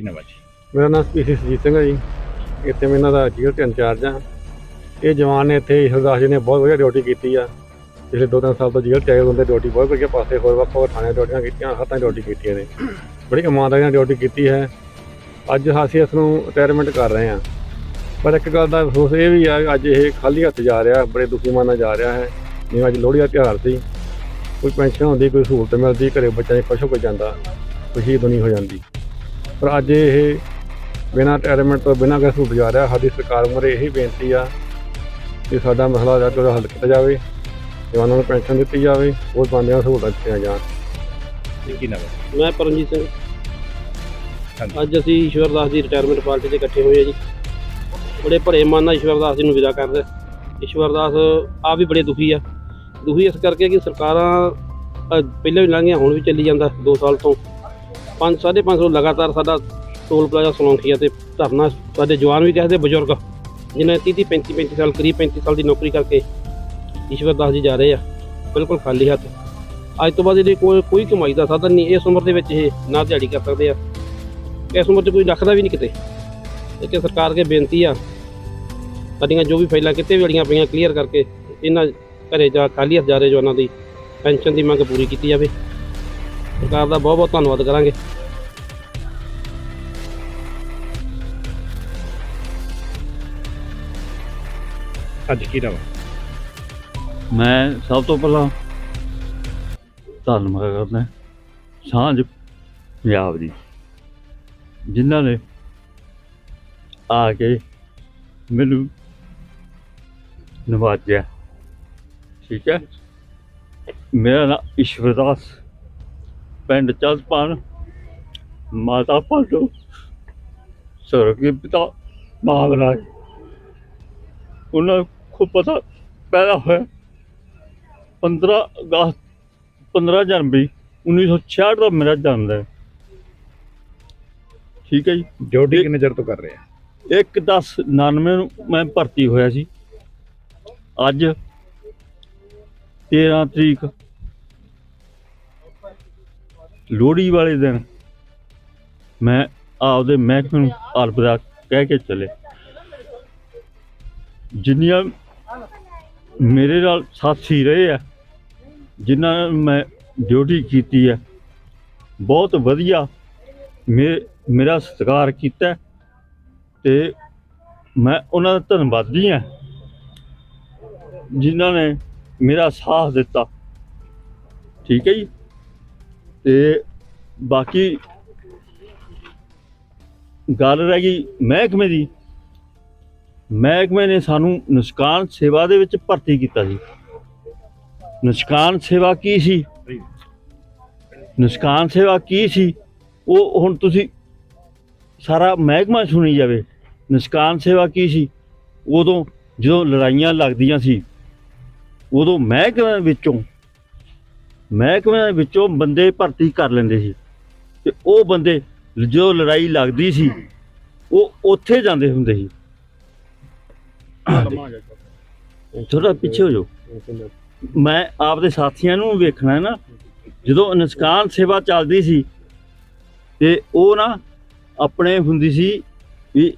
ਕੀ ਨਾਮ ਜੀ? ਮੇਰਾ ਨਾਮ ਪੀਸੀ ਸੁਜੀਤ ਸਿੰਘ ਹੈ ਜੀ। ਇੱਥੇ ਮੈਂ ਇਹਨਾਂ ਦਾ ਜੀਓ ਤੇ ਇੰਚਾਰਜ ਆ ਇਹ ਜਵਾਨ ਨੇ ਇੱਥੇ ਹਰਦਾਸ ਜੀ ਨੇ ਬਹੁਤ ਵਧੀਆ ਡਿਊਟੀ ਕੀਤੀ ਆ। ਪਿਛਲੇ ਦੋ ਤਿੰਨ ਸਾਲ ਤੋਂ ਜੇਲ੍ਹ ਚ ਆਏ ਹੁੰਦੇ ਡਿਊਟੀ ਬਹੁਤ ਵਧੀਆ ਪਾਸੇ, ਹੋਰ ਵੱਖ ਵੱਖ ਥਾਣੇ ਡਿਊਟੀਆਂ ਕੀਤੀਆਂ ਹੱਥਾਂ ਡਿਊਟੀ ਕੀਤੀਆਂ ਨੇ। ਬੜੀ ਇਮਾਨਦਾਰੀ ਨਾਲ ਡਿਊਟੀ ਕੀਤੀ ਹੈ। ਅੱਜ ਅਸੀਂ ਇਸ ਨੂੰ ਰਿਟਾਇਰਮੈਂਟ ਕਰ ਰਹੇ ਹਾਂ। ਪਰ ਇੱਕ ਗੱਲ ਦਾ ਅਫਸੋਸ ਇਹ ਵੀ ਆ ਕਿ ਅੱਜ ਇਹ ਖਾਲੀ ਹੱਥ ਜਾ ਰਿਹਾ, ਬੜੇ ਦੁਖੀ ਮਨ ਨਾਲ ਜਾ ਰਿਹਾ ਹੈ। ਜਿਵੇਂ ਅੱਜ ਲੋਹੜੀ ਦਾ ਤਿਉਹਾਰ ਸੀ। ਕੋਈ ਪੈਨਸ਼ਨ ਹੁੰਦੀ, ਕੋਈ ਸਹੂਲਤ ਮਿਲਦੀ, ਘਰੇ ਬੱਚਿਆਂ ਨੇ ਖੁਸ਼ ਹੋ ਕੇ ਜਾਂਦਾ, ਖੁਸ਼ੀ ਦੁਨੀ ਹੋ ਜਾਂਦੀ। ਪਰ ਅੱਜ ਇਹ ਬਿਨਾਂ ਰਿਟਾਇਰਮੈਂਟ ਤੋਂ ਬਿਨਾਂ ਕਿਸੇ ਸਹੂਲਤ ਜਾ ਰਿਹਾ ਸਾਡੀ ਸਰਕਾਰ ਮੁਰੇ ਇਹੀ ਬੇਨਤੀ ਆ ਕਿ ਸਾਡਾ ਮਸਲਾ ਜਿਹੜਾ ਉਹਦਾ ਹੱਲ ਕੀਤਾ ਜਾਵੇ ਜਵਾਨਾਂ ਨੂੰ ਪੈਨਸ਼ਨ ਦਿੱਤੀ ਜਾਵੇ ਉਹ ਬੰਦਿਆਂ ਨੂੰ ਸਹੂਲਤਾਂ ਦਿੱਤੀਆਂ ਜਾਣ। ਜੀ ਕੀ ਨਾਮ ਮੈਂ ਪਰਮਜੀਤ ਸਿੰਘ। ਅੱਜ ਅਸੀਂ ਈਸ਼ਵਰਦਾਸ ਦੀ ਰਿਟਾਇਰਮੈਂਟ ਪਾਰਟੀ ਤੇ ਇਕੱਠੇ ਹੋਏ ਆ ਜੀ। ਬੜੇ ਭਰੇ ਮਨ ਨਾਲ ਈਸ਼ਵਰਦਾਸ ਜੀ ਨੂੰ ਵਿਦਾ ਕਰਦੇ ਈਸ਼ਵਰਦਾਸ ਆ ਵੀ ਬੜੇ ਦੁਖੀ ਆ। ਦੁਖੀ ਇਸ ਕਰਕੇ ਕਿ ਸਰਕਾਰਾਂ ਪਹਿਲਾਂ ਵੀ ਲੰਘੀਆਂ ਹੁਣ ਵੀ ਚੱਲੀ ਜਾਂਦਾ 2 ਸਾਲ ਤੋਂ। 5 550 ਲਗਾਤਾਰ ਸਾਡਾ ਟੋਲ ਪਲਾਜ਼ਾ ਸਲੌਂਖੀਆ ਤੇ ਧਰਨਾ ਸਾਡੇ ਜਵਾਨ ਵੀ ਕਹਿੰਦੇ ਬਜ਼ੁਰਗ, ਜਿਨ੍ਹਾਂ ਨੇ 30 35 35 ਸਾਲ, ਕਰੀਬ 35 ਸਾਲ ਦੀ ਨੌਕਰੀ ਕਰਕੇ ਈਸ਼ਵਰ ਦਾਸ ਜੀ ਜਾ ਰਹੇ ਆ, ਬਿਲਕੁਲ ਖਾਲੀ ਹੱਥ। ਅੱਜ ਤੋਂ ਬਾਅਦ ਇਹਦੀ ਕੋਈ ਕੋਈ ਕਮਾਈ ਦਾ ਸਾਧਨ ਨਹੀਂ, ਇਸ ਉਮਰ ਦੇ ਵਿੱਚ ਇਹ ਨਾ ਦਿਹਾੜੀ ਕਰ ਸਕਦੇ ਆ। ਇਸ ਉਮਰ 'ਚ ਕੋਈ ਰੱਖਦਾ ਵੀ ਨਹੀਂ ਕਿਤੇ। ਇਹ ਸਰਕਾਰ ਕੇ ਬੇਨਤੀ ਆ, ਸਾਡੀਆਂ ਜੋ ਵੀ ਫਾਈਲਾਂ ਕਿਤੇ ਵੀ ਅੜੀਆਂ ਪਈਆਂ ਕਲੀਅਰ ਕਰਕੇ ਇਹਨਾਂ ਘਰੇ ਜਾ ਖਾਲੀ ਹੱਥ ਜਾ ਰਹੇ ਜਵਾਨਾਂ ਦੀ, ਪੈਨਸ਼ਨ ਦੀ ਮੰਗ ਪੂਰੀ ਕੀਤੀ ਜਾਵੇ। ਸਰਕਾਰ ਦਾ ਬਹੁਤ ਬਹੁਤ ਧੰਨਵਾਦ ਕਰਾਂਗੇ। ਅੱਜ ਕੀ ਹੈ ਮੈਂ ਸਭ ਤੋਂ ਪਹਿਲਾਂ ਧੰਨਵਾਦ ਕਰਦਾ। ਸਾਂਝ ਪੰਜਾਬ ਦੀ ਜਿਨ੍ਹਾਂ ਨੇ ਆ ਕੇ ਮੈਨੂੰ ਨਵਾਜਿਆ। ਠੀਕ ਹੈ? ਮੇਰਾ ਨਾਮ ਈਸ਼ਵਰਦਾਸ ਪਿੰਡ ਚਲਪਾਨ ਮਾਤਾ ਪਾਲੋ ਸਰਗੀ ਪਿਤਾ ਮਹਾਰਾਜ ਉਹਨਾਂ ਕੋ ਪਤਾ ਪੈਦਾ ਹੋਇਆ। 15 ਅਗਸਤ 15 ਜਨਵਰੀ 1966 ਦਾ ਮੇਰਾ ਜਨਮ ਹੈ ਠੀਕ ਹੈ ਜੀ। ਡਿਊਟੀ ਕਿੰਨੇ ਚਿਰ ਤੋਂ ਕਰ ਰਹੇ ਆ? ਇੱਕ 10 99 ਨੂੰ ਮੈਂ ਭਰਤੀ ਹੋਇਆ ਸੀ। ਅੱਜ 13 ਤਰੀਕ ਲੋਹੜੀ ਵਾਲੇ ਦਿਨ ਮੈਂ ਆਪਦੇ ਮਹਿਕਮੇ ਨੂੰ ਅਲਵਿਦਾ ਕਹਿ ਕੇ ਚਲੇ। ਜਿੰਨੀਆਂ ਮੇਰੇ ਨਾਲ ਸਾਥੀ ਰਹੇ ਆ, ਜਿਨ੍ਹਾਂ ਨਾਲ ਮੈਂ ਡਿਊਟੀ ਕੀਤੀ ਹੈ ਬਹੁਤ ਵਧੀਆ ਮੇ- ਮੇਰਾ ਸਤਿਕਾਰ ਕੀਤਾ ਤੇ ਮੈਂ ਉਹਨਾਂ ਦਾ ਧੰਨਵਾਦੀ ਹਾਂ, ਜਿਨ੍ਹਾਂ ਨੇ ਮੇਰਾ ਸਾਥ ਦਿੱਤਾ। ਠੀਕ ਹੈ ਜੀ? ਤੇ ਬਾਕੀ ਗੱਲ ਰਹਿ ਗਈ ਮਹਿਕਮੇ ਦੀ। ਮਹਿਕਮੇ ਨੇ ਸਾਨੂੰ ਨੁਸਕਾਨ ਸੇਵਾ ਦੇ ਵਿੱਚ ਭਰਤੀ ਕੀਤਾ ਸੀ ਨੁਸਕਾਨ ਸੇਵਾ ਕੀ ਸੀ? ਨੁਸਕਾਨ ਸੇਵਾ ਕੀ ਸੀ? ਉਹ ਹੁਣ ਤੁਸੀਂ ਸਾਰਾ ਮਹਿਕਮਾ ਸੁਣੀ ਜਾਵੇ। ਨੁਸਕਾਨ ਸੇਵਾ ਕੀ ਸੀ? ਉਦੋਂ ਜਦੋਂ ਲੜਾਈਆਂ ਲੱਗਦੀਆਂ ਸੀ, ਉਦੋਂ ਮਹਿਕਮੇ ਵਿੱਚੋਂ ਮਹਿਕਮੇ ਦੇ ਵਿੱਚੋਂ ਬੰਦੇ ਭਰਤੀ ਕਰ ਲੈਂਦੇ ਸੀ। ਤੇ ਉਹ ਬੰਦੇ ਜੋ ਲੜਾਈ ਲੱਗਦੀ ਸੀ ਉਹ ਉੱਥੇ ਜਾਂਦੇ ਹੁੰਦੇ ਸੀ। ਥੋੜਾ ਪਿੱਛੇ ਹੋ ਜਾਓ। ਮੈਂ ਆਪਦੇ ਸਾਥੀਆਂ ਨੂੰ ਵੇਖਣਾ ਹੈ ਨਾ ਜਦੋਂ ਨੁਸਕਾਨ ਸੇਵਾ ਚੱਲਦੀ ਸੀ ਤੇ ਉਹ ਨਾ ਆਪਣੇ ਹੁੰਦੀ ਸੀ ਵੀ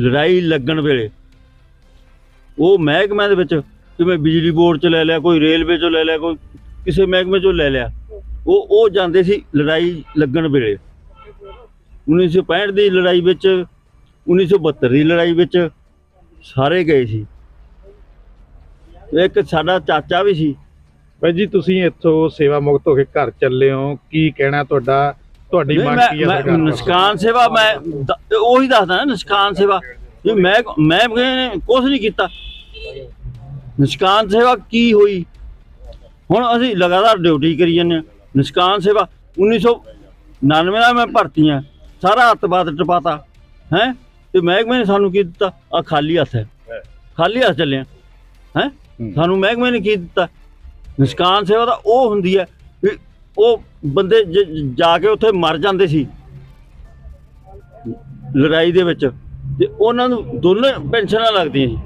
ਲੜਾਈ ਲੱਗਣ ਵੇਲੇ। ਉਹ ਮਹਿਕਮੇ ਦੇ ਵਿੱਚ ਜਿਵੇਂ ਬਿਜਲੀ ਬੋਰਡ ਚ ਲੈ ਲਿਆ ਕੋਈ ਰੇਲਵੇ ਚੋਂ ਲੈ ਲਿਆ ਕੋਈ ਕਿਸੇ ਮਹਿਕਮੇ ਚੋਂ ਲੈ ਲਿਆ। ਉਹ ਉਹ ਜਾਂਦੇ ਸੀ ਲੜਾਈ ਲੱਗਣ ਵੇਲੇ। 1965 ਦੀ ਲੜਾਈ ਵਿੱਚ 1972 ਦੀ ਲੜਾਈ ਵਿੱਚ ਸਾਰੇ ਗਏ ਸੀ। ਇੱਕ ਸਾਡਾ ਚਾਚਾ ਵੀ ਸੀ। ਭਾਈ ਜੀ ਤੁਸੀਂ ਇੱਥੋਂ ਸੇਵਾ ਮੁਕਤ ਹੋ ਕੇ ਘਰ ਚੱਲੇ ਹੋ। ਕੀ ਕਹਿਣਾ ਤੁਹਾਡਾ? ਤੁਹਾਡੀ ਮੰਗ ਕੀ ਹੈ ਮੈਂ ਸਰਕਾਰ? ਨਿਸ਼ਕਾਨ ਸੇਵਾ ਮੈਂ ਉਹੀ ਦੱਸਦਾ ਨਾ ਨਿਸ਼ਕਾਨ ਸੇਵਾ। ਮੈਂ ਮੈਂ ਕੁਝ ਨਹੀਂ ਕੀਤਾ। ਨਿਸ਼ਕਾਨ ਸੇਵਾ ਕੀ ਹੋਈ? ਹੁਣ ਅਸੀਂ ਲਗਾਤਾਰ ਡਿਊਟੀ ਕਰੀ ਜਾਂਦੇ ਹਾਂ। ਨਿਸ਼ਕਾਨ ਸੇਵਾ 1999 ਦਾ ਮੈਂ ਭਰਤੀ ਹਾਂ। ਸਾਰਾ ਹੱਥ-ਬਾਤ ਟਪਾਤਾ ਹੈ? ਤੇ ਮਹਿਕਮੇ ਨੇ ਸਾਨੂੰ ਕੀ ਦਿੱਤਾ? ਆ ਖਾਲੀ ਹੱਥ ਹੈ। ਖਾਲੀ ਹੱਥ ਚੱਲਿਆ ਹੈ ਹੂੰ। ਸਾਨੂੰ ਮਹਿਕਮੇ ਨੇ ਕੀ ਦਿੱਤਾ? ਨਿਸ਼ਕਾਨ ਸੇਵਾ ਤਾਂ ਉਹ ਹੁੰਦੀ ਹੈ ਵੀ ਉਹ ਬੰਦੇ ਜ- ਕੇ ਉੱਥੇ ਮਰ ਜਾਂਦੇ ਸੀ। ਲੜਾਈ ਦੇ ਵਿੱਚ। ਤੇ ਉਹਨਾਂ ਨੂੰ ਦੋਨੇ ਪੈਨਸ਼ਨਾਂ ਲੱਗਦੀਆਂ ਸੀ।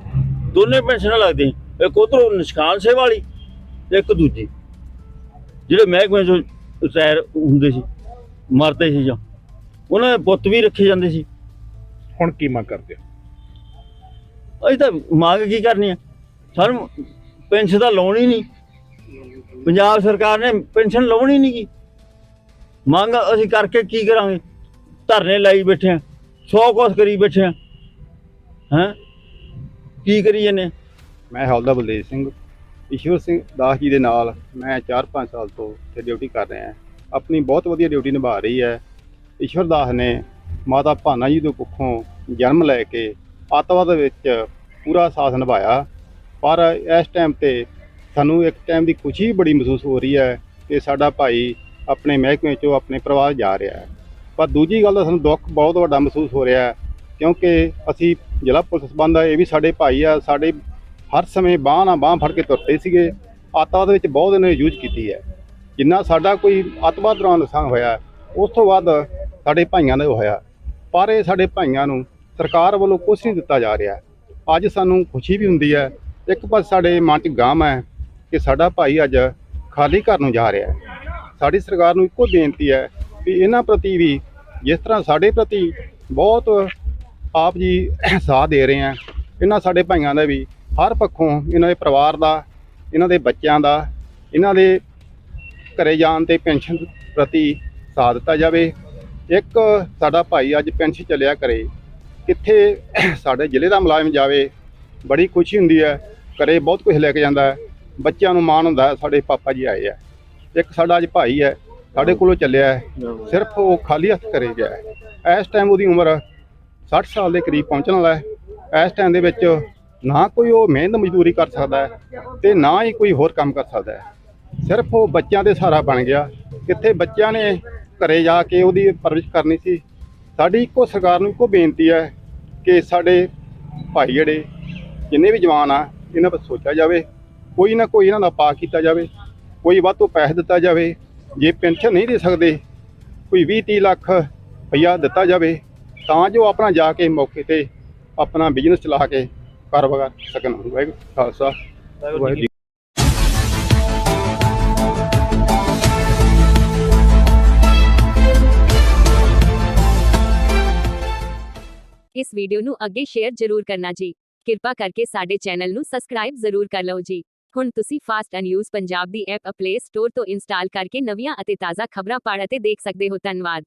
ਦੋਨੇ ਪੈਨਸ਼ਨਾਂ ਲੱਗਦੀਆਂ। ਇੱਕ ਉਧਰੋਂ ਨਿਸ਼ਕਾਨ ਸੇਵਾ ਵਾਲੀ ਤੇ ਇੱਕ ਦੂਜੀ। ਜਿਹੜੇ ਮਹਿਕਮੇ ਚੋਂ ਰਿਟਾਇਰ ਹੁੰਦੇ ਸੀ ਮਰਦੇ ਸੀ ਜਾਂ। ਉਹਨਾਂ ਦੇ ਪੁੱਤ ਵੀ ਰੱਖੇ ਜਾਂਦੇ ਸੀ। ਹੁਣ ਕੀ ਮੰਗ ਕਰਦੇ ਹੋ? ਅਸੀਂ ਤਾਂ ਮੰਗ ਕੀ ਕਰਨੀ ਆ? ਸਾਨੂੰ ਪੈਨਸ਼ਨ ਤਾਂ ਲਾਉਣੀ ਨਹੀਂ। ਪੰਜਾਬ ਸਰਕਾਰ ਨੇ ਪੈਨਸ਼ਨ ਲਾਉਣੀ ਨਹੀਂ ਕੀ ਮੰਗ ਅਸੀਂ ਕਰਕੇ ਕੀ ਕਰਾਂਗੇ? ਧਰਨੇ ਲਾਈ ਬੈਠੇ ਆ ਸੌ ਕੁਛ ਕਰੀ ਬੈਠੇ ਆ। ਹੈਂ? ਕੀ ਕਰੀ ਜੰਨੇ ਮੈਂ ਹੌਲਦਾਰ ਬਲਦੇਵ ਸਿੰਘ। ਈਸ਼ਵਰ ਸਿੰਘ ਦਾਸ ਜੀ ਦੇ ਨਾਲ ਮੈਂ 4-5 ਸਾਲ ਤੋਂ ਇੱਥੇ ਡਿਊਟੀ ਕਰ ਰਿਹਾ ਆਪਣੀ ਬਹੁਤ ਵਧੀਆ ਡਿਊਟੀ ਨਿਭਾ ਰਹੀ ਹੈ। ਈਸ਼ਵਰ ਦਾਸ ਨੇ ਮਾਤਾ ਭਾਨਾ ਜੀ ਦੇ ਕੁੱਖੋਂ ਜਨਮ ਲੈ ਕੇ ਅੱਤਵਾਦ ਵਿੱਚ ਪੂਰਾ ਸਾਥ ਨਿਭਾਇਆ। ਪਰ ਇਸ ਟਾਈਮ ਤੇ ਸਾਨੂੰ ਇੱਕ ਟਾਈਮ ਦੀ ਖੁਸ਼ੀ ਬੜੀ ਮਹਿਸੂਸ ਹੋ ਰਹੀ ਹੈ ਕਿ ਸਾਡਾ ਭਾਈ ਆਪਣੇ ਮਹਿਕਮੇ ਚੋਂ ਆਪਣੇ ਪਰਿਵਾਰ ਜਾ ਰਿਹਾ ਹੈ। ਪਰ ਦੂਜੀ ਗੱਲ ਦਾ ਸਾਨੂੰ ਦੁੱਖ ਬਹੁਤ ਵੱਡਾ ਮਹਿਸੂਸ ਹੋ ਰਿਹਾ ਹੈ ਕਿਉਂਕਿ ਅਸੀਂ ਜ਼ਿਲ੍ਹਾ ਪੁਲਿਸ ਸੰਬੰਧ ਇਹ ਵੀ ਸਾਡੇ ਭਾਈ ਆ, ਸਾਡੇ ਹਰ ਸਮੇਂ ਬਾਂਹ ਨਾਲ ਬਾਂਹ ਫੜ ਕੇ ਤੁਰਦੇ ਸੀਗੇ। ਅੱਤਵਾਦ ਵਿੱਚ ਬਹੁਤ ਇਹਨਾਂ ਨੇ ਯੂਜ਼ ਕੀਤੀ ਹੈ। ਜਿੰਨਾ ਸਾਡਾ ਕੋਈ ਅੱਤਵਾਦ ਦੌਰਾਨ ਨੁਕਸਾਨ ਹੋਇਆ, ਉਸ ਤੋਂ ਬਾਅਦ ਸਾਡੇ ਭਾਈਆਂ ਦਾ ਹੋਇਆ। ਪਰ ਇਹ ਸਾਡੇ ਭਾਈਆਂ ਨੂੰ ਸਰਕਾਰ ਵੱਲੋਂ ਕੁਝ ਨਹੀਂ ਦਿੱਤਾ ਜਾ ਰਿਹਾ। ਅੱਜ ਸਾਨੂੰ ਖੁਸ਼ੀ ਵੀ ਹੁੰਦੀ ਹੈ। ਇੱਕ ਪਾਸੇ ਸਾਡੇ ਮਨ 'ਚ ਗਾਮ ਹੈ ਕਿ ਸਾਡਾ ਭਾਈ ਅੱਜ ਖਾਲੀ ਘਰ ਨੂੰ ਜਾ ਰਿਹਾ ਹੈ। ਸਾਡੀ ਸਰਕਾਰ ਨੂੰ ਇੱਕੋ ਬੇਨਤੀ ਹੈ ਵੀ ਇਹਨਾਂ ਪ੍ਰਤੀ ਵੀ ਜਿਸ ਤਰ੍ਹਾਂ ਸਾਡੇ ਪ੍ਰਤੀ ਬਹੁਤ ਆਪ ਜੀ ਸਾਥ ਦੇ ਰਹੇ ਆ ਇਹਨਾਂ ਸਾਡੇ ਭਾਈਆਂ ਦਾ ਵੀ ਹਰ ਪੱਖੋਂ ਇਹਨਾਂ ਦੇ ਪਰਿਵਾਰ ਦਾ, ਇਹਨਾਂ ਦੇ ਬੱਚਿਆਂ ਦਾ, ਇਹਨਾਂ ਦੇ ਘਰੇ ਜਾਣ ਤੇ ਪੈਨਸ਼ਨ ਪ੍ਰਤੀ ਸਾਥ ਦਿੱਤਾ ਜਾਵੇ। ਇੱਕ ਸਾਡਾ ਭਾਈ ਅੱਜ ਪੈਨਸ਼ਨ ਚੱਲਿਆ ਕਰੇ ਕਿੱਥੇ ਸਾਡੇ ਜ਼ਿਲ੍ਹੇ ਦਾ ਮੁਲਾਜ਼ਮ ਜਾਵੇ, ਬੜੀ ਖੁਸ਼ੀ ਹੁੰਦੀ ਹੈ, ਘਰੇ ਬਹੁਤ ਕੁਝ ਲੈ ਕੇ ਜਾਂਦਾ ਹੈ। ਬੱਚਿਆਂ ਨੂੰ ਮਾਣ ਹੁੰਦਾ ਹੈ, ਸਾਡੇ ਪਾਪਾ ਜੀ ਆਏ ਆ ਇੱਕ ਸਾਡਾ ਅੱਜ ਭਾਈ ਹੈ, ਸਾਡੇ ਕੋਲੋਂ ਚੱਲਿਆ ਹੈ, ਸਿਰਫ ਉਹ ਖਾਲੀ ਹੱਥ ਕਰੇ ਗਿਆ ਹੈ। ਇਸ ਟਾਈਮ ਉਹਦੀ ਉਮਰ 60 ਸਾਲ ਦੇ ਕਰੀਬ ਪਹੁੰਚਣ ਵਾਲਾ ਹੈ। ਇਸ ਟਾਈਮ ਦੇ ਵਿੱਚ ਨਾ ਕੋਈ ਉਹ ਮਿਹਨਤ ਮਜ਼ਦੂਰੀ ਕਰ ਸਕਦਾ ਹੈ ਤੇ ਨਾ ਹੀ ਕੋਈ ਹੋਰ ਕੰਮ ਕਰ ਸਕਦਾ ਹੈ। ਸਿਰਫ ਉਹ ਬੱਚਿਆਂ ਦੇ ਸਹਾਰਾ ਬਣ ਗਿਆ। ਕਿੱਥੇ ਬੱਚਿਆਂ ਨੇ ਘਰੇ ਜਾ ਕੇ ਉਹਦੀ ਪਰਵਰਿਸ਼ ਕਰਨੀ ਸੀ। ਸਾਡੀ ਇੱਕੋ ਸਰਕਾਰ ਨੂੰ ਇੱਕੋ ਬੇਨਤੀ ਹੈ ਕਿ ਸਾਡੇ ਭਾਈ ਜਿਹੜੇ ਜਿੰਨੇ ਵੀ ਜਵਾਨ ਆ, ਇਹਨਾਂ ਪਰ ਸੋਚਿਆ ਜਾਵੇ। ਕੋਈ ਨਾ ਕੋਈ ਇਹਨਾਂ ਦਾ ਪਾ ਕੀਤਾ ਜਾਵੇ। ਕੋਈ ਵੱਧ ਤੋਂ ਪੈਸੇ ਦਿੱਤਾ ਜਾਵੇ। ਜੇ ਪੈਨਸ਼ਨ ਨਹੀਂ ਦੇ ਸਕਦੇ, ਕੋਈ 20 30 ਲੱਖ ਰੁਪਈਆ ਦਿੱਤਾ ਜਾਵੇ, ਤਾਂ ਜੋ ਆਪਣਾ ਜਾ ਕੇ ਮੌਕੇ ਤੇ ਆਪਣਾ ਬਿਜ਼ਨਸ ਚਲਾ ਕੇ ਕਾਰੋਬਾਰ ਕਰ ਸਕਣ ਵਾਹਿਗੁਰੂ ਖਾਲਸਾ ਵਾਹਿਗੁਰੂ ਜੀ ਇਸ ਵੀਡੀਓ ਨੂੰ ਅੱਗੇ ਸ਼ੇਅਰ ਜ਼ਰੂਰ ਕਰਨਾ ਜੀ। ਕਿਰਪਾ ਕਰਕੇ ਸਾਡੇ ਚੈਨਲ ਨੂੰ ਸਬਸਕ੍ਰਾਈਬ ਜ਼ਰੂਰ ਕਰ ਲਓ ਜੀ। ਹੁਣ ਤੁਸੀਂ ਫਾਸਟ ਐਂਡ ਨਿਊਜ਼ ਪੰਜਾਬ ਦੀ ਐਪ ਪਲੇ ਸਟੋਰ ਤੋਂ ਇੰਸਟਾਲ ਕਰਕੇ ਨਵੀਆਂ ਅਤੇ ਤਾਜ਼ਾ ਖਬਰਾਂ ਪੜ੍ਹ ਅਤੇ ਦੇਖ ਸਕਦੇ ਹੋ। ਧੰਨਵਾਦ।